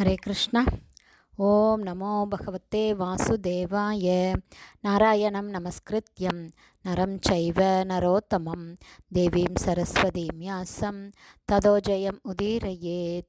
ஹரே கிருஷ்ணா. ஓம் நமோ பகவத்தே வாசுதேவாய. நாராயணம் நமஸ்கிருத்யம். நரம் சைவ நரோத்தமம். தேவீம் சரஸ்வதீம் யாசம். ததோஜயம் உதீரயேத்.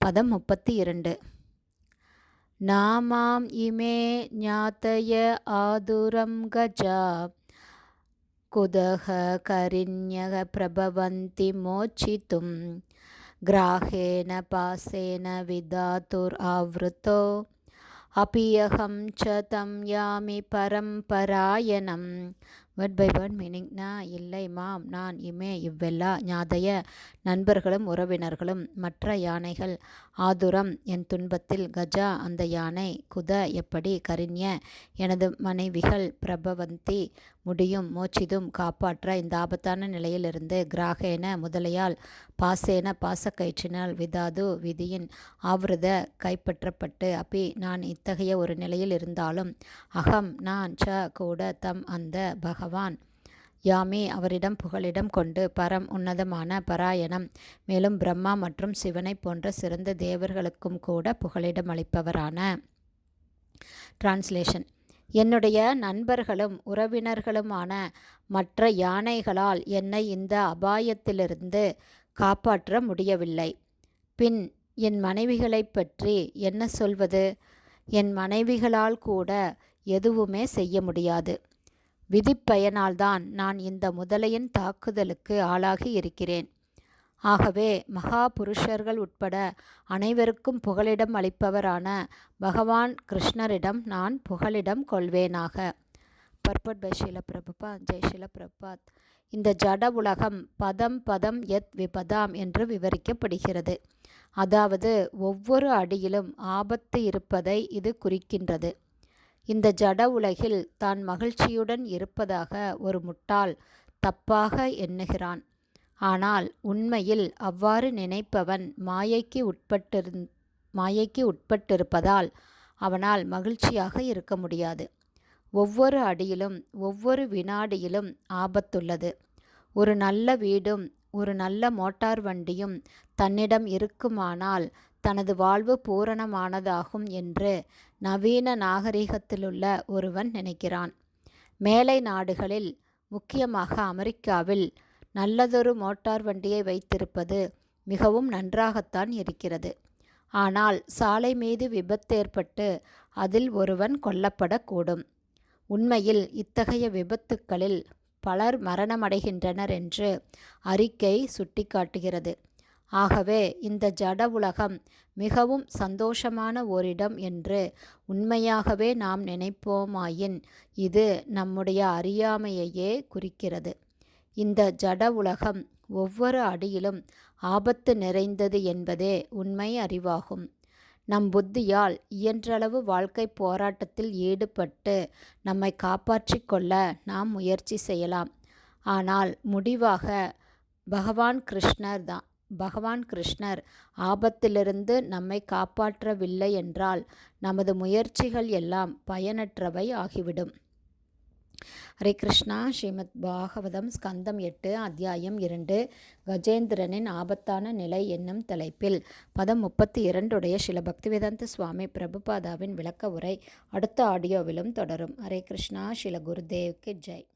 பதம் முப்பத்தி இரண்டு நாமாம் இமே ஞாத்தய ஆதுரம் கஜா. குதக கரிண்யக பிரபவந்தி மோச்சித்தும். கிராகேன பாசேன விதாத்துர் ஆவருத்தோ. அபியகம் ச தம் யாமி பரம்பராயணம். வேர்ட் பை வேர்ட் மீனிங் நான் இல்லை மாம் நான் இமே இவ்வெல்லா ஞாதைய நண்பர்களும் உறவினர்களும் மற்ற யானைகள் ஆதுரம் என் துன்பத்தில் கஜா அந்த யானை குத எப்படி கரிஞ எனது மனைவிகள் பிரபவந்தி முடியும் மோச்சிதும் காப்பாற்ற இந்த ஆபத்தான நிலையிலிருந்து கிராகேன முதலையால் பாசேன பாசக்கயிற்றினால் விதாது விதியின் ஆவிரத கைப்பற்றப்பட்டு அப்பி நான் இத்தகைய ஒரு நிலையில் இருந்தாலும் அகம் நான் ச கூட தம் அந்த பகவான். யாமே அவரிடம் புகலிடம் கொண்டு பரம் உன்னதமான பராயணம். மேலும் பிரம்மா மற்றும் சிவனை போன்ற சிறந்த தேவர்களுக்கும் கூட புகலிடம் அளிப்பவரான. டிரான்ஸ்லேஷன் என்னுடைய நண்பர்களும் உறவினர்களுமான மற்ற யானைகளால் என்னை இந்த அபாயத்திலிருந்து காப்பாற்ற முடியவில்லை. பின் என் மனைவிகளை பற்றி என்ன சொல்வது? என் மனைவிகளால் கூட எதுவுமே செய்ய முடியாது. விதிப்பயனால்தான் நான் இந்த முதலையின் தாக்குதலுக்கு ஆளாகி இருக்கிறேன். ஆகவே மகா புருஷர்கள் உட்பட அனைவருக்கும் புகலிடம் அளிப்பவரான பகவான் கிருஷ்ணரிடம் நான் புகலிடம் கொள்வேனாக. Purport by Srila Prabhupada Jai Srila Prabhat. இந்த ஜட உலகம் பதம் பதம் எத் விபதாம் என்று விவரிக்கப்படுகிறது. அதாவது ஒவ்வொரு அடியிலும் ஆபத்து இருப்பதை இது குறிக்கின்றது. இந்த ஜட உலகில் தான் மகிழ்ச்சியுடன் இருப்பதாக ஒரு முட்டாள் தப்பாக எண்ணுகிறான். ஆனால் உண்மையில் அவ்வாறு நினைப்பவன் மாயைக்கு உட்பட்டிருந் மாயைக்கு உட்பட்டிருப்பதால் அவனால் மகிழ்ச்சியாக இருக்க முடியாது. ஒவ்வொரு அடியிலும் ஒவ்வொரு வினாடியிலும் ஆபத்துள்ளது. ஒரு நல்ல வீடும் ஒரு நல்ல மோட்டார் வண்டியும் தன்னிடம் இருக்குமானால் தனது வாழ்வு பூரணமானதாகும் என்று நவீன நாகரிகத்திலுள்ள ஒருவன் நினைக்கிறான். மேலை நாடுகளில் முக்கியமாக அமெரிக்காவில் நல்லதொரு மோட்டார் வண்டியை வைத்திருப்பது மிகவும் நன்றாகத்தான் இருக்கிறது. ஆனால் சாலை மீது விபத்து ஏற்பட்டு அதில் ஒருவன் கொல்லப்படக்கூடும். உண்மையில் இத்தகைய விபத்துக்களில் பலர் மரணமடைகின்றனர் என்று அறிக்கை சுட்டிக்காட்டுகிறது. ஆகவே இந்த ஜட உலகம் மிகவும் சந்தோஷமான ஓரிடம் என்று உண்மையாகவே நாம் நினைப்போமாயின் இது நம்முடைய அறியாமையையே குறிக்கிறது. இந்த ஜட உலகம் ஒவ்வொரு அடியிலும் ஆபத்து நிறைந்தது என்பதே உண்மை அறிவாகும். நம் புத்தியால் இயன்றளவு வாழ்க்கை போராட்டத்தில் ஈடுபட்டு நம்மை காப்பாற்றி கொள்ள நாம் முயற்சி செய்யலாம். ஆனால் முடிவாக பகவான் கிருஷ்ணர் தான். பகவான் கிருஷ்ணர் ஆபத்திலிருந்து நம்மை காப்பாற்றவில்லை என்றால் நமது முயற்சிகள் எல்லாம் பயனற்றவை ஆகிவிடும். ஹரே கிருஷ்ணா. ஸ்ரீமத் பாகவதம் ஸ்கந்தம் எட்டு அத்தியாயம் இரண்டு. கஜேந்திரனின் ஆபத்தான நிலை என்னும் தலைப்பில் பதம் முப்பத்தி இரண்டுடைய சில பக்திவேதாந்த சுவாமி பிரபுபாதாவின் விளக்க உரை அடுத்த ஆடியோவிலும் தொடரும். ஹரே கிருஷ்ணா. ஸ்ரீல குருதேவ்க்கு ஜெய்.